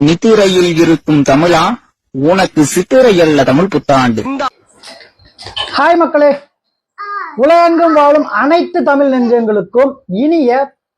நித்திரையில் இருக்கும் தமிழா உனக்கு சித்திரை அல்ல தமிழ் புத்தாண்டு. ஹாய் மக்களே. உலகெங்கும் வாழும் அனைத்து தமிழ் நெஞ்சங்களுக்கும் இனிய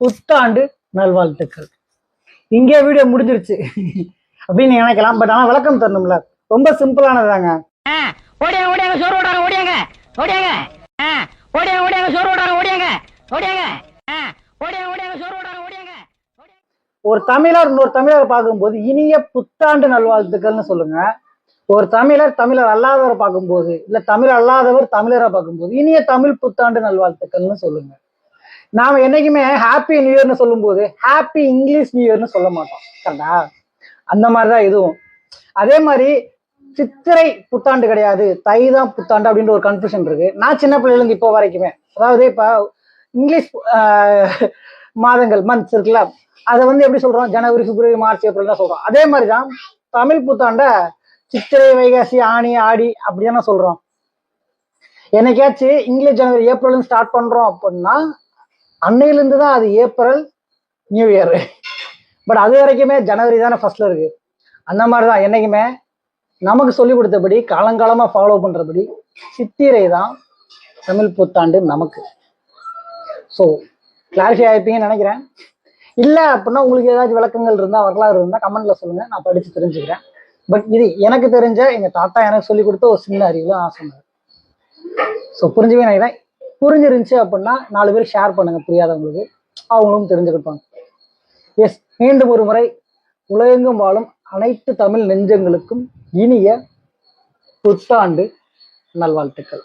புத்தாண்டு நல்வாழ்த்துக்கள். இங்கே வீடியோ முடிஞ்சிருச்சு. அப்படின்னு நினைக்கலாம். பட் ஆனா விளக்கம் தரணும்ல. ரொம்ப சிம்பிளானதுதாங்க. ஆ, ஓடியாங்க ஓடியாங்க சோறு ஓடாங்க ஓடியாங்க ஓடியாங்க. ஆ, ஓடியாங்க ஓடியாங்க சோறு ஓடாங்க ஓடியாங்க ஓடியாங்க ஓடியாங்க சோறு ஓடாங்க ஓடியாங்க ஒரு தமிழர் இன்னொரு தமிழர் பார்க்கும்போது இனிய புத்தாண்டு நல்வாழ்த்துக்கள்னு சொல்லுங்க. ஒரு தமிழர் தமிழர் அல்லாதவரை பார்க்கும்போது இல்ல தமிழர் அல்லாதவர் தமிழரை பார்க்கும்போது இனிய தமிழ் புத்தாண்டு நல்வாழ்த்துக்கள்னு சொல்லுங்க. நாம என்னைக்குமே ஹாப்பி நியூ இயர்னு சொல்லும்போது ஹாப்பி இங்கிலீஷ் நியூ இயர்னு சொல்ல மாட்டோம். கரெக்டா அந்த மாதிரிதான் இதுவும் அதே மாதிரி சித்திரை புத்தாண்டு கிடையாது தை தான் புத்தாண்டு அப்படின்ற ஒரு கன்ஃபியூஷன் இருக்கு. நான் சின்ன பிள்ளைல இருந்து இப்போ வரைக்குமே அதாவது இப்ப இங்கிலீஷ் மாதங்கள் மந்த்ஸ் இருக்குல்ல அதை வந்து எப்படி சொல்றோம்? ஜனவரி பிப்ரவரி மார்ச் ஏப்ரல் தான் சொல்றோம். அதே மாதிரி தான் தமிழ் புத்தாண்ட சித்திரை வைகாசி ஆணி ஆடி அப்படிதானே சொல்றோம். என்னைக்காச்சும் இங்கிலீஷ் ஜனவரி ஏப்ரல் ஸ்டார்ட் பண்றோம் அப்படின்னா அன்னையிலிருந்து தான் அது ஏப்ரல் நியூ இயர். பட் அது வரைக்குமே ஜனவரி தானே ஃபர்ஸ்ட்ல இருக்கு. அந்த மாதிரி தான் என்னைக்குமே நமக்கு சொல்லிக் கொடுத்தபடி காலங்காலமா ஃபாலோ பண்றபடி சித்திரை தான் தமிழ் புத்தாண்டு நமக்கு. ஸோ கிளாரிஃபை ஆயிருப்பீங்கன்னு நினைக்கிறேன். இல்லை அப்படின்னா உங்களுக்கு ஏதாச்சும் விளக்கங்கள் இருந்தால் வரலாறு இருந்தால் கமெண்ட்ல சொல்லுங்க. நான் படிச்சு தெரிஞ்சுக்கிறேன். பட் இது எனக்கு தெரிஞ்ச எங்க தாத்தா எனக்கு சொல்லி கொடுத்த ஒரு சின்ன அறிவுல நான் சொன்னேன். ஸோ புரிஞ்சுவே இதான் புரிஞ்சிருந்துச்சு அப்படின்னா நாலு பேர் ஷேர் பண்ணுங்க புரியாதவங்களுக்கு. அவங்களும் தெரிஞ்சுக்கிட்டாங்க எஸ் மீண்டும் ஒரு முறை உலகெங்கும் வாழும் அனைத்து தமிழ் நெஞ்சங்களுக்கும் இனிய புத்தாண்டு நல்வாழ்த்துக்கள்.